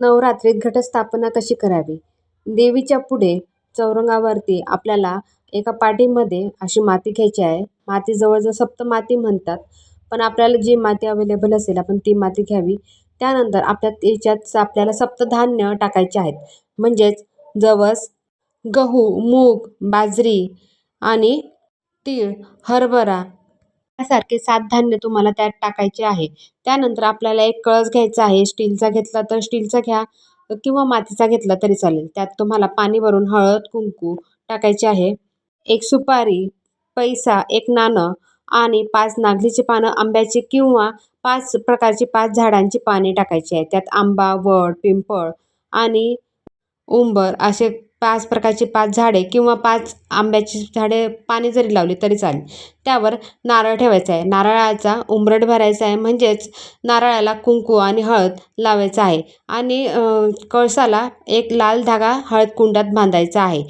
नवरात्रीत घटस्थापना कशी करावी? देवीच्या पुढे चौरंगावरती आपल्याला एका पाटीमध्ये अशी माती घ्यायची आहे. माती जवळजवळ सप्त माती म्हणतात. पण आपल्याला जी माती अवेलेबल असेल आपण ती माती घ्यावी. त्यानंतर आपल्या त्याच्यात आपल्याला सप्तधान्य टाकायचे आहेत. म्हणजेच जवस गहू मूग बाजरी आणि तीळ हरभरा यासारखे सात धान्य तुम्हाला त्यात टाकायचे आहे. त्यानंतर आपल्याला एक कळस घ्यायचा आहे. स्टीलचा घेतला तर स्टीलचा घ्या किंवा मातीचा घेतला तरी चालेल. त्यात तुम्हाला पाणी भरून हळद कुंकू टाकायचे आहे. एक सुपारी पैसा एक नाणं आणि पाच नागलीची पानं आंब्याची किंवा पाच प्रकारची पाच झाडांची पाने टाकायची आहे. त्यात आंबा वड पिंपळ आणि उंबर असे पाच प्रकारची पाच झाडे किंवा पाच आंब्याची झाडे पाने जरी लावली तरी चालेल. त्यावर नारळ ठेवायचा आहे. नारळाचा उंबरठ भरायचा आहे. म्हणजेच नारळाला कुंकू आणि हळद लावायचं आहे. आणि कळसाला एक लाल धागा हळद कुंडात बांधायचा आहे.